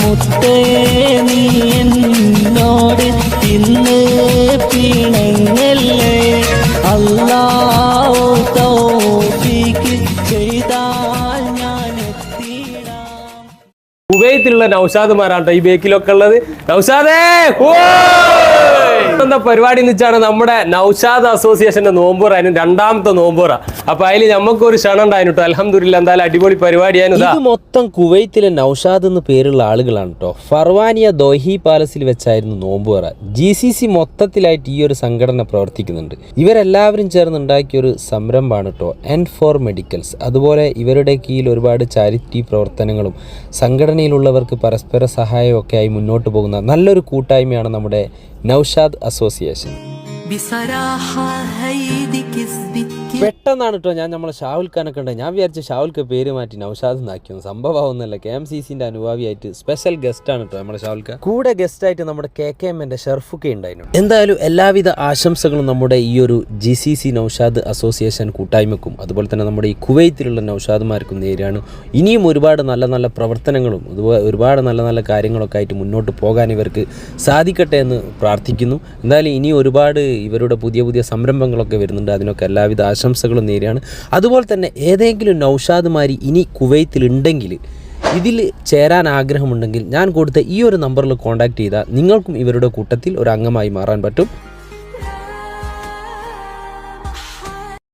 മുത്തേ നീ എന്നോട് ഇന്ന് പിണങ്ങല്ലേ? അല്ലാഹു തൗഫീക്ക് ചെയ്താൽ ഞാൻ കുവൈത്തിലുള്ള നൗഷാദുമാരാണ് ഈ ബേക്കിലൊക്കെ ഉള്ളത്. നൗഷാദേ എന്താ പരിപാടി എന്ന് വെച്ചാണ് നമ്മുടെ നൌഷാദ് അസോസിയേഷന്റെ നോമ്പുറായിരുന്നു രണ്ടാമത്തെ നോമ്പുറ. അപ്പൊ അതിൽ നമുക്കൊരു ക്ഷണം ഉണ്ടായിരുന്നു കേട്ടോ അലഹമില്ല എന്തായാലും അടിപൊളി പരിപാടിയായിരുന്നു. ഇത്. മൊത്തം കുവൈത്തിലെ നൌഷാദ് എന്ന് പേരുള്ള ആളുകളാണ് കേട്ടോ ഫർവാനിയ ദോഹി പാലസിൽ വെച്ചായിരുന്നു നോമ്പുറ. ജി സി സി മൊത്തത്തിലായിട്ട് ഈ ഒരു സംഘടന പ്രവർത്തിക്കുന്നുണ്ട്. ഇവരെല്ലാവരും ചേർന്ന് ഉണ്ടാക്കിയ ഒരു സംരംഭമാണ് കേട്ടോ എൻ ഫോർ മെഡിക്കൽസ് അതുപോലെ ഇവരുടെ കീഴിൽ ഒരുപാട് ചാരിറ്റി പ്രവർത്തനങ്ങളും സംഘടനയിലുള്ളവർക്ക് പരസ്പര സഹായമൊക്കെ ആയി മുന്നോട്ട് പോകുന്ന നല്ലൊരു കൂട്ടായ്മയാണ് നമ്മുടെ നൌഷാദ് അസോസിയേഷൻ. പെട്ടെന്നാണ് കേട്ടോ ഞാൻ നമ്മളെ ഷാവുൽ ഖാനൊക്കെ ഉണ്ട് ഞാൻ വിചാരിച്ച ഷാവുൽക്ക് പേര് മാറ്റി നൗഷാദ് എന്നാക്കിയൊന്നും. സംഭവമാവുന്നല്ല കെ എം സി സിന്റെ അനുഭാവിയായിട്ട് സ്പെഷ്യൽ ഗസ്റ്റ് ആണ് കേട്ടോ നമ്മുടെ ഷാവുൽ ഖാൻ. കൂടെ ഗസ്റ്റ് ആയിട്ട് നമ്മുടെ കെ കെ എമ്മിന്റെ ഷെർഫൊക്കെ ഉണ്ടായിരുന്നു. എന്തായാലും എല്ലാവിധ ആശംസകളും നമ്മുടെ ഈ ഒരു G C C Naushad association കൂട്ടായ്മക്കും അതുപോലെ തന്നെ നമ്മുടെ ഈ കുവൈത്തിലുള്ള നൌഷാദ്മാർക്കും നേരെയാണ് ഇനിയും ഒരുപാട് നല്ല നല്ല പ്രവർത്തനങ്ങളും അതുപോലെ ഒരുപാട് നല്ല നല്ല കാര്യങ്ങളൊക്കെ ആയിട്ട് മുന്നോട്ട് പോകാൻ ഇവർക്ക് സാധിക്കട്ടെ എന്ന് പ്രാർത്ഥിക്കുന്നു. എന്തായാലും ഇനി ഒരുപാട് ഇവരുടെ പുതിയ പുതിയ സംരംഭങ്ങളൊക്കെ വരുന്നുണ്ട്. അതിനൊക്കെ എല്ലാവിധ ആശംസകളും നേരെയാണ് അതുപോലെ തന്നെ ഏതെങ്കിലും നൗഷാദുമാരി ഇനി കുവൈത്തിലുണ്ടെങ്കിൽ ഇതിൽ ചേരാൻ ആഗ്രഹമുണ്ടെങ്കിൽ ഞാൻ കൊടുത്ത ഈ ഒരു നമ്പറിൽ കോൺടാക്ട് ചെയ്താൽ നിങ്ങൾക്കും ഇവരുടെ കൂട്ടത്തിൽ ഒരു അംഗമായി മാറാൻ പറ്റും.